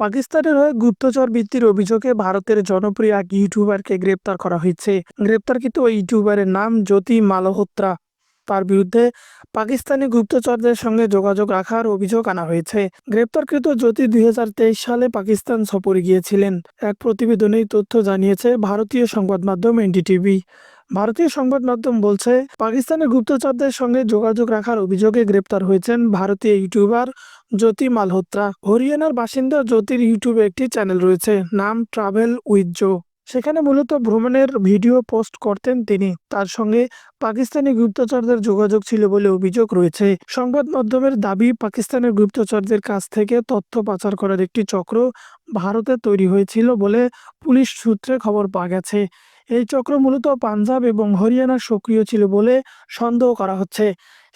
পাকিস্তানের হয়ে গুপ্তচর বৃত্তির অভিযোগে ভারতের জনপ্রিয় এক ইউটিউবারকে গ্রেপ্তার করা হয়েছে। গ্রেপ্তারকৃত ওই ইউটিউবারের নাম জ্যোতি মালহোত্রা। তার বিরুদ্ধে পাকিস্তানি গুপ্তচরদের সঙ্গে যোগাযোগ রাখার অভিযোগ আনা হয়েছে। গ্রেপ্তারকৃত জ্যোতি দুই হাজার তেইশ সালে পাকিস্তান সফরে গিয়েছিলেন। এক প্রতিবেদনে এই তথ্য জানিয়েছে, ভারতীয় সংবাদ মাধ্যম এনডিটিভি। ভারতীয় সংবাদ মাধ্যম বলছে, পাকিস্তানের গুপ্তচরদের সঙ্গে যোগাযোগ রাখার অভিযোগে গ্রেপ্তার হয়েছেন ভারতীয় ইউটিউবার জ্যোতি মালহোত্রা। হরিয়ানার বাসিন্দা জ্যোতির ইউটিউবে একটি চ্যানেল রয়েছে, নাম ট্রাভেল উইথ জো। সেখানে মূলত ভ্রমণের ভিডিও পোস্ট করতেন তিনি। তার সঙ্গে পাকিস্তানি গুপ্তচরদের যোগাযোগ ছিল বলে অভিযোগ রয়েছে। সংবাদ মাধ্যমের দাবি, পাকিস্তানের গুপ্তচরদের কাছ থেকে তথ্য পাচার করার একটি চক্র ভারতে তৈরি হয়েছিল বলে পুলিশ সূত্রে খবর পাওয়া গেছে। এই চক্র মূলত পাঞ্জাব এবং হরিয়ানা সক্রিয় ছিল বলে সন্দেহ করা হচ্ছে।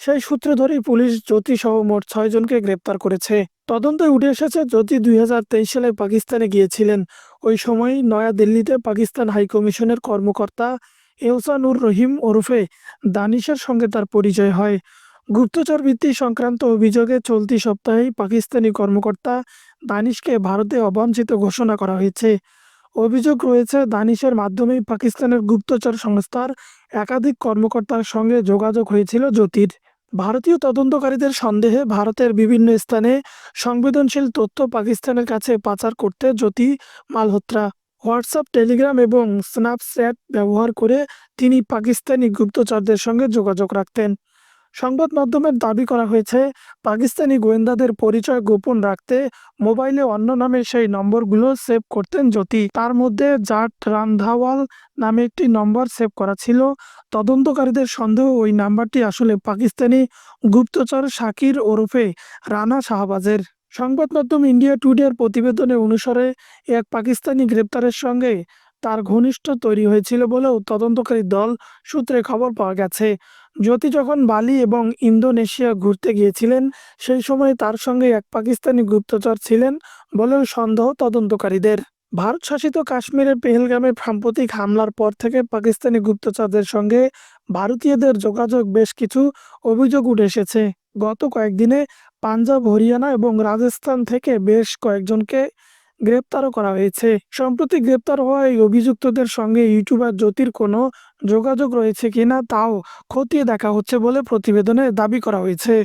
সেই সূত্র ধরেই পুলিশ জ্যোতি সহ মোট ছয়জনকে গ্রেপ্তার করেছে। তদন্তে উঠে এসেছে, জ্যোতি দুই হাজার তেইশ সালে পাকিস্তানে গিয়েছিলেন। ওই সময় নয়াদিল্লিতে পাকিস্তান হাইকমিশনের কর্মকর্তা এহসানুর রহিম ওরফে দানিশের সঙ্গে তার পরিচয় হয়। গুপ্তচর বৃত্তি সংক্রান্ত অভিযোগে চলতি সপ্তাহেই পাকিস্তানি কর্মকর্তা দানিশকে ভারতে অবাঞ্ছিত ঘোষণা করা হয়েছে। অভিযোগ রয়েছে, দানিশের মাধ্যমেই পাকিস্তানের গুপ্তচর সংস্থার একাধিক কর্মকর্তার সঙ্গে যোগাযোগ হয়েছিল জ্যোতির। ভারতীয় তদন্তকারীদের সন্দেহে ভারতের বিভিন্ন স্থানে সংবেদনশীল তথ্য পাকিস্তানের কাছে পাচার করতে জ্যোতি মালহোত্রা, হোয়াটসঅ্যাপ, টেলিগ্রাম এবং স্ন্যাপচ্যাট ব্যবহার করে তিনি পাকিস্তানি গুপ্তচরদের সঙ্গে যোগাযোগ রাখতেন। সংবাদ মাধ্যমের দাবি করা হয়েছে, পাকিস্তানি গোয়েন্দাদের পরিচয় গোপন রাখতে মোবাইলে অন্য নামের সেই নম্বরগুলো সেভ করতেন জ্যোতি। তার মধ্যে জাট রামধাওয়াল নামে একটি নম্বর সেভ করা ছিল। তদন্তকারীদের সন্দেহ ওই নাম্বারটি আসলে পাকিস্তানি গুপ্তচর শাকির ওরফে রানা শাহবাজের। সংবাদ মাধ্যম ইন্ডিয়া টুডের প্রতিবেদনে অনুসারে, এক পাকিস্তানি গ্রেপ্তারের সঙ্গে তার ঘনিষ্ঠ তৈরি হয়েছিল বলেও তদন্তকারী দল সূত্রে খবর পাওয়া গেছে। জ্যোতি যখন বালি এবং ইন্দোনেশিয়া ঘুরতে গিয়েছিলেন, সেই সময় তার সঙ্গে এক পাকিস্তানি গুপ্তচর ছিলেন বলেও সন্দেহ তদন্তকারীদের। ভারত শাসিত কাশ্মীরের পেহেলগামে সাম্প্রতিক হামলার পর থেকে পাকিস্তানি গুপ্তচরদের সঙ্গে ভারতীয়দের যোগাযোগ বেশ কিছু অভিযোগ উঠে এসেছে। গত কয়েকদিনে পাঞ্জাব, হরিয়ানা এবং রাজস্থান থেকে বেশ কয়েকজনকে গ্রেপ্তারও করা হয়েছে। সম্প্রতি গ্রেপ্তার হওয়া এই অভিযুক্তদের সঙ্গে ইউটিউবার জ্যোতির কোনো যোগাযোগ রয়েছে কিনা তাও খতিয়ে দেখা হচ্ছে বলে প্রতিবেদনে দাবি করা হয়েছে।